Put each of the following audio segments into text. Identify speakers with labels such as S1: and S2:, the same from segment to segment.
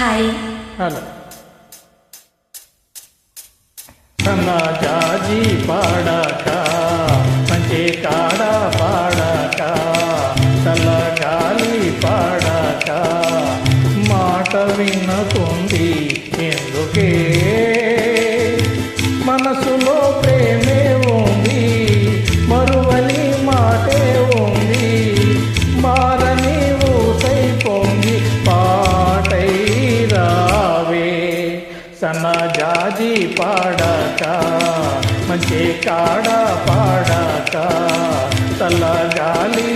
S1: Hi
S2: hello సన్నా జాజి పాడాక మంచి కాడ పాడక చల్లగాలి పాడాక మాట వినకుంది ఎందుకే? మనసులో అది పాడక మంచి కాడ పాడక తల గాలి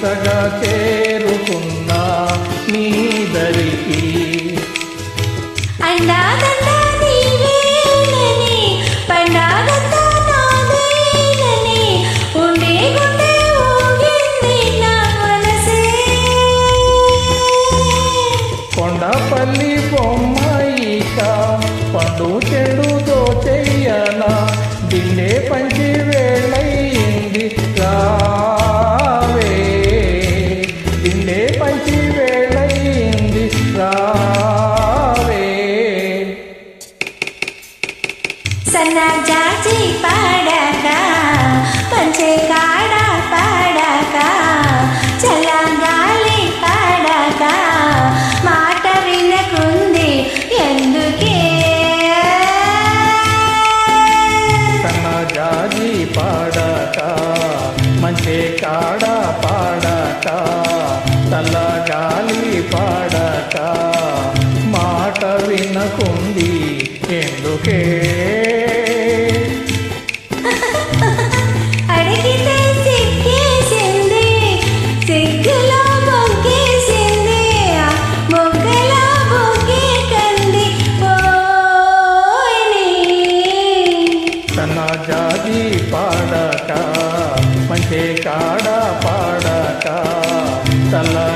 S2: పండించగా చేరుకున్న నీ దరికి కొండపల్లి బొమ్మాయిక పండు చెడుతో
S1: సన్న జాజి పాడక పంచే కాడ పాడక చల్లగాలి పాడక మాట వినకుంది ఎందుకే?
S2: సన్న జాజి పాడక మంచి కాడ పాడక తల గాలి పాడక. జాజి పాడక మంచి కాడ పాడక తల